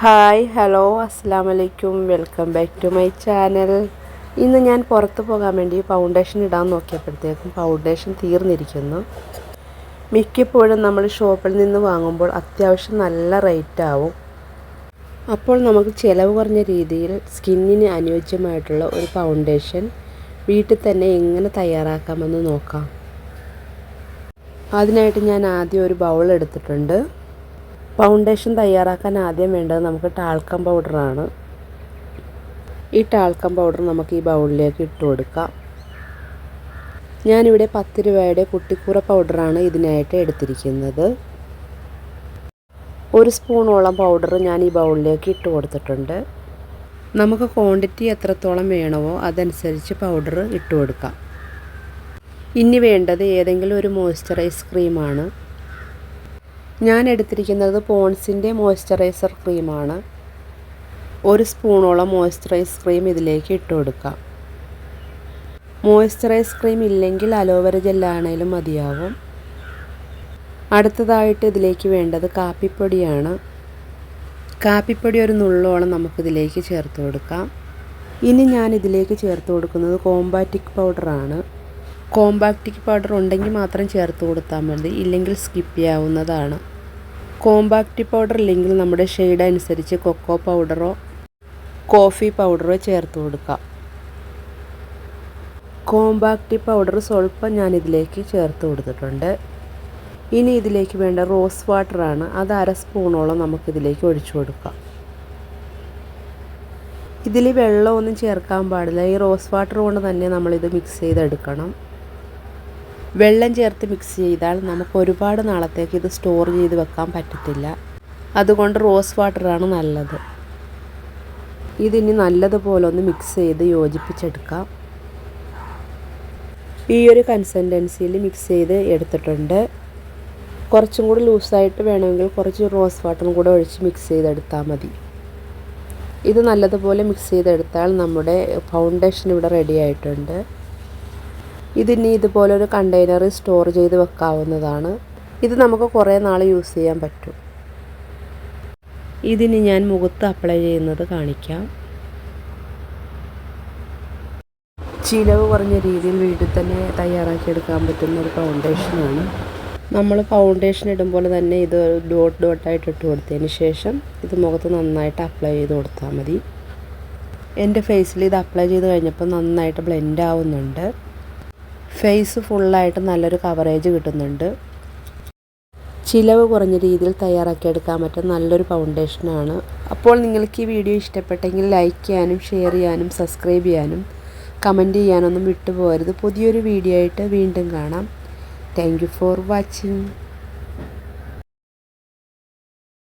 Hi hello അസ്സാം വലൈക്കും welcome back to my channel. ഇന്ന് ഞാൻ പുറത്ത് പോകാൻ വേണ്ടി ഫൗണ്ടേഷൻ ഇടാൻ നോക്കിയപ്പോഴത്തേക്കും ഫൗണ്ടേഷൻ തീർന്നിരിക്കുന്നു. മിക്കപ്പോഴും നമ്മൾ ഷോപ്പിൽ നിന്ന് വാങ്ങുമ്പോൾ അത്യാവശ്യം നല്ല റേറ്റ് ആവും. അപ്പോൾ നമുക്ക് ചിലവ് കുറഞ്ഞ രീതിയിൽ സ്കിന്നിന് അനുയോജ്യമായിട്ടുള്ള ഒരു ഫൗണ്ടേഷൻ വീട്ടിൽ തന്നെ എങ്ങനെ തയ്യാറാക്കാമെന്ന് നോക്കാം. അതിനായിട്ട് ഞാൻ ആദ്യം ഒരു ബൗൾ എടുത്തിട്ടുണ്ട്. ഫൗണ്ടേഷൻ തയ്യാറാക്കാൻ ആദ്യം വേണ്ടത് നമുക്ക് ടാൽക്കം പൗഡറാണ് ഈ ടാൽക്കം പൗഡർ നമുക്ക് ഈ ബൗളിലേക്ക് ഇട്ട് കൊടുക്കാം. ഞാനിവിടെ പത്ത് രൂപയുടെ കുട്ടിക്കൂറ പൗഡറാണ് ഇതിനായിട്ട് എടുത്തിരിക്കുന്നത്. ഒരു സ്പൂണോളം പൗഡർ ഞാൻ ഈ ബൗളിലേക്ക് ഇട്ട് കൊടുത്തിട്ടുണ്ട്. നമുക്ക് ക്വാണ്ടിറ്റി എത്രത്തോളം വേണമോ അതനുസരിച്ച് പൗഡർ ഇട്ട് കൊടുക്കാം. ഇനി വേണ്ടത് ഏതെങ്കിലും ഒരു മോയ്സ്ചറൈസ് ക്രീമാണ് ഞാൻ എടുത്തിരിക്കുന്നത് പോൺസിന്റെ മോയ്സ്ചറൈസർ ക്രീമാണ്. ഒരു സ്പൂണോളം മോയ്സ്ചറൈസ് ക്രീം ഇതിലേക്ക് ഇട്ട് കൊടുക്കാം. മോയ്സ്ചറൈസ് ക്രീം ഇല്ലെങ്കിൽ അലോവര ജെല്ലാണേലും മതിയാവും. അടുത്തതായിട്ട് ഇതിലേക്ക് വേണ്ടത് കാപ്പിപ്പൊടിയാണ്. കാപ്പിപ്പൊടി ഒരു നുള്ളോളം നമുക്കിതിലേക്ക് ചേർത്ത് കൊടുക്കാം. ഇനി ഞാൻ ഇതിലേക്ക് ചേർത്ത് കൊടുക്കുന്നത് കോമ്പാറ്റിക് പൗഡറാണ്. കോമ്പാക്റ്റിക് പൗഡർ ഉണ്ടെങ്കിൽ മാത്രം ചേർത്ത് കൊടുത്താൽ മതി. ഇല്ലെങ്കിൽ സ്കിപ്പ് ചെയ്യാവുന്നതാണ്. കോമ്പാക്റ്റ് പൗഡർ ഇല്ലെങ്കിൽ നമ്മുടെ ഷെയ്ഡ് അനുസരിച്ച് കൊക്കോ പൗഡറോ കോഫി പൗഡറോ ചേർത്ത് കൊടുക്കാം. കോമ്പാക്റ്റ് പൗഡർ സ്വല്പം ഞാൻ ഇതിലേക്ക് ചേർത്ത് കൊടുത്തിട്ടുണ്ട്. ഇനി ഇതിലേക്ക് വേണ്ട റോസ് വാട്ടറാണ് അത് അര സ്പൂണോളം നമുക്കിതിലേക്ക് ഒഴിച്ചു കൊടുക്കാം. ഇതിൽ വെള്ളമൊന്നും ചേർക്കാൻ പാടില്ല. ഈ റോസ് വാട്ടർ കൊണ്ട് തന്നെ നമ്മളിത് മിക്സ് ചെയ്തെടുക്കണം. വെള്ളം ചേർത്ത് മിക്സ് ചെയ്താൽ നമുക്ക് ഒരുപാട് നാളത്തേക്ക് ഇത് സ്റ്റോർ ചെയ്ത് വെക്കാൻ പറ്റത്തില്ല. അതുകൊണ്ട് റോസ് വാട്ടറാണ് നല്ലത്. ഇതിനി നല്ലതുപോലെ ഒന്ന് മിക്സ് ചെയ്ത് യോജിപ്പിച്ചെടുക്കാം. ഈ ഒരു കൺസിസ്റ്റൻസിയിൽ മിക്സ് ചെയ്ത് എടുത്തിട്ടുണ്ട്. കുറച്ചും കൂടി ലൂസായിട്ട് വേണമെങ്കിൽ കുറച്ച് റോസ് വാട്ടറും കൂടെ ഒഴിച്ച് മിക്സ് ചെയ്തെടുത്താൽ മതി. ഇത് നല്ലതുപോലെ മിക്സ് ചെയ്തെടുത്താൽ നമ്മുടെ ഫൗണ്ടേഷൻ ഇവിടെ റെഡി ആയിട്ടുണ്ട്. ഇതിനി ഇതുപോലൊരു കണ്ടെയ്നറിൽ സ്റ്റോർ ചെയ്ത് വെക്കാവുന്നതാണ്. ഇത് നമുക്ക് കുറേ നാൾ യൂസ് ചെയ്യാൻ പറ്റും. ഇതിന് ഞാൻ മുഖത്ത് അപ്ലൈ ചെയ്യുന്നത് കാണിക്കാം. ചിലവ് കുറഞ്ഞ രീതിയിൽ വീട്ടിൽ തന്നെ തയ്യാറാക്കിയെടുക്കാൻ പറ്റുന്ന ഒരു ഫൗണ്ടേഷനാണ് നമ്മൾ ഫൗണ്ടേഷൻ ഇടുമ്പോൾ തന്നെ ഇത് ഡോട്ട് ഡോട്ടായിട്ട് ഇട്ട് കൊടുത്തതിന് ശേഷം ഇത് മുഖത്ത് നന്നായിട്ട് അപ്ലൈ ചെയ്ത് കൊടുത്താൽ മതി. എന്റെ ഫേസിൽ ഇത് അപ്ലൈ ചെയ്ത് കഴിഞ്ഞപ്പോൾ നന്നായിട്ട് ബ്ലെൻഡ് ആവുന്നുണ്ട്. ഫേസ് ഫുള്ളായിട്ട് നല്ലൊരു കവറേജ് കിട്ടുന്നുണ്ട്. ചിലവ് കുറഞ്ഞ രീതിയിൽ തയ്യാറാക്കിയെടുക്കാൻ പറ്റുന്ന നല്ലൊരു ഫൗണ്ടേഷനാണ്. അപ്പോൾ നിങ്ങൾക്ക് ഈ വീഡിയോ ഇഷ്ടപ്പെട്ടെങ്കിൽ ലൈക്ക് ചെയ്യാനും ഷെയർ ചെയ്യാനും സബ്സ്ക്രൈബ് ചെയ്യാനും കമന്റ് ചെയ്യാനൊന്നും വിട്ടുപോകരുത്. പുതിയൊരു വീഡിയോ ആയിട്ട് വീണ്ടും കാണാം. Thank for watching.